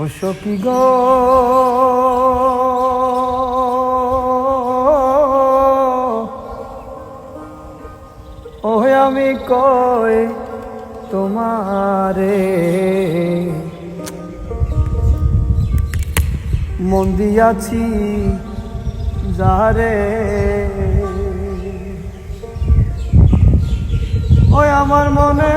ও সখী গো। ও আমি কই তোমারে? মন দিয়াছি যারে ওই আমার মনে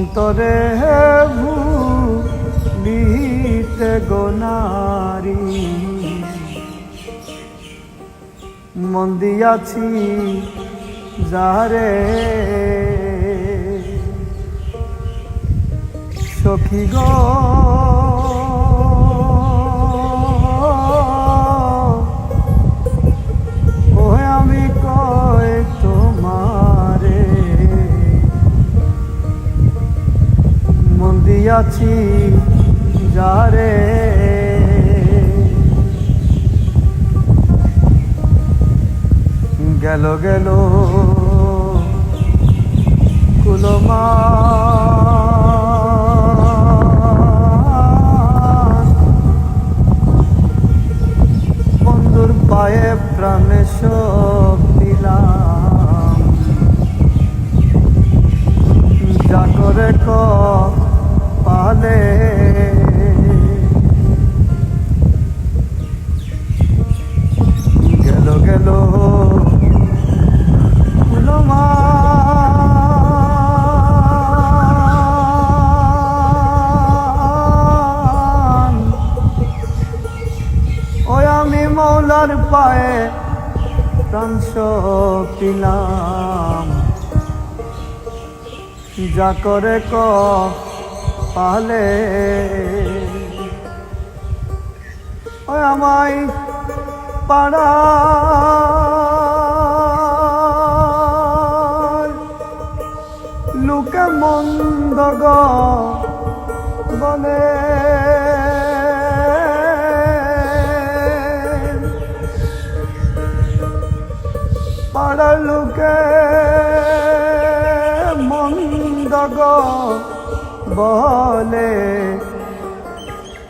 অন্তরে ভুলিতে গোনারি মন দিয়াছি যারে। সখী গো। দিয়াছি যারে। গেল গেল কুলমা। বন্ধুর পায়ে প্রাণে সব দিলাম। যা করে ক পালে। গেল গেল ওই আমি মৌলার পায়ে প্রাংশ পিলাম যা করে ক পালে ওই আমায় পাড়া। লোকে মন্দ বলে। বলে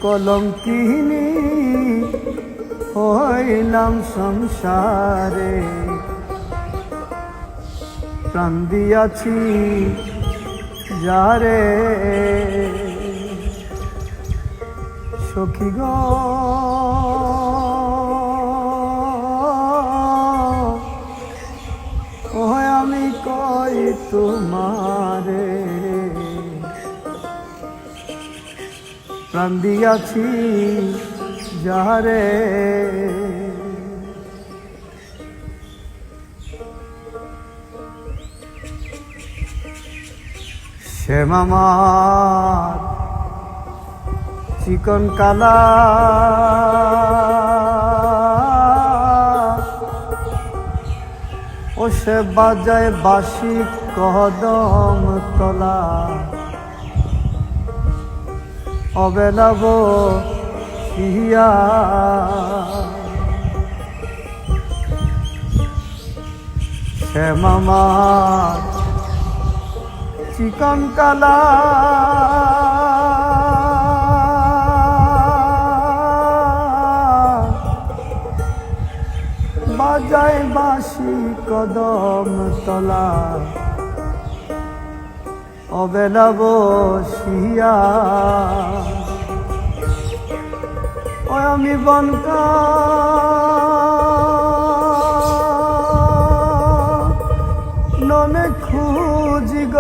কলম কিনি হইলাম সংসারে। প্রাণ দিয়াছি যারে। সখী গ। আমি কই তোমারে প্রাণ দিয়াছি যারে সে মামার চিকন কালা। ও সে বাজায় বাসি কদম তলা। অবেলাব হিয়া সে চিকন কালা। বাজায় বাসি কদম তলা। অবেলা বসিয়া। ও আমি বনকা। ননে খুঁজি গ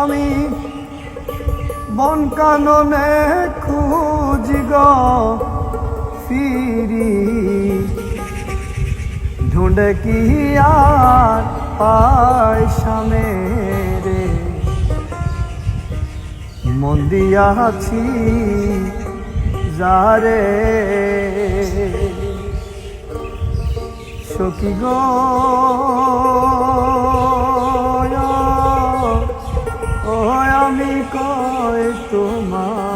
আমি বনকা কাননে খুঁজি গ ফিরি। ঢুঁডে কি আর পায় সামে রে। মন দিয়াছি যারে। সখী গো, ও আমি কয় তোমারে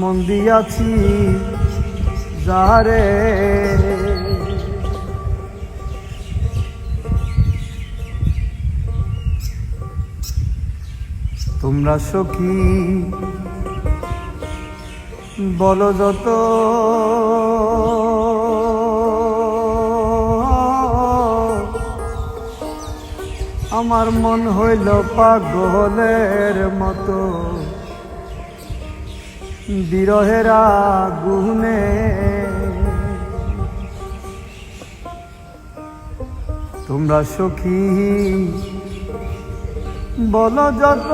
মন দিয়াছি যারে তোমরা সখী বলো যত। আমার মন হইল পাগলের মতো। বিরহের আগুনে। তোমরা সখী বলো যত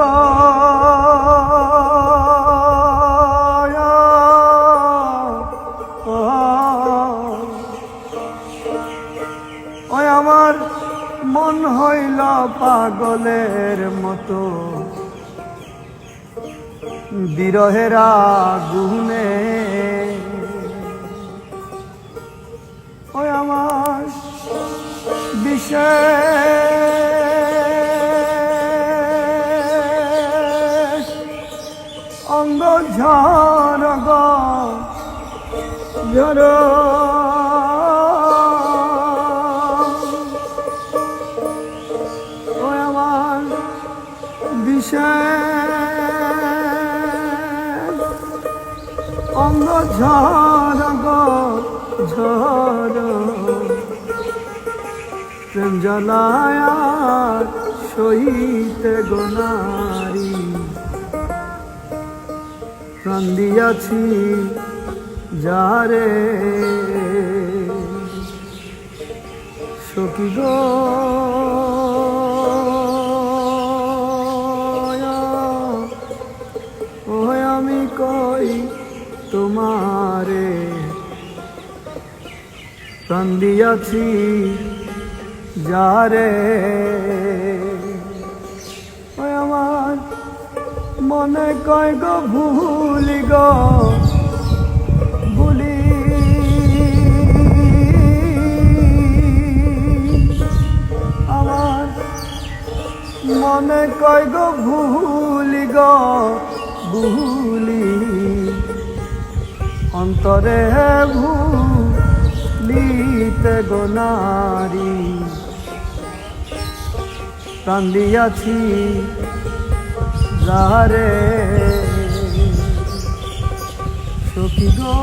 আমার মন হইল পাগলের মতো। বিরহের আগুনে ওই আমার বিশেষ অঙ্গ ঝড় ঝর গো ঝর প্রেম জ্বালায়ার সহিতে গোনারি প্রাণ দিয়াছি যারে। সখী গো। প্রাণ দিয়াছি যারে ওই আমার মনে কয় গো, ভুলি গো? ভুলি। মনে কয় গো, ভুলি গো? ভুলি। অন্তরে ভুলিতে গো নারী প্রাণ দিয়াছি যারে সখী গো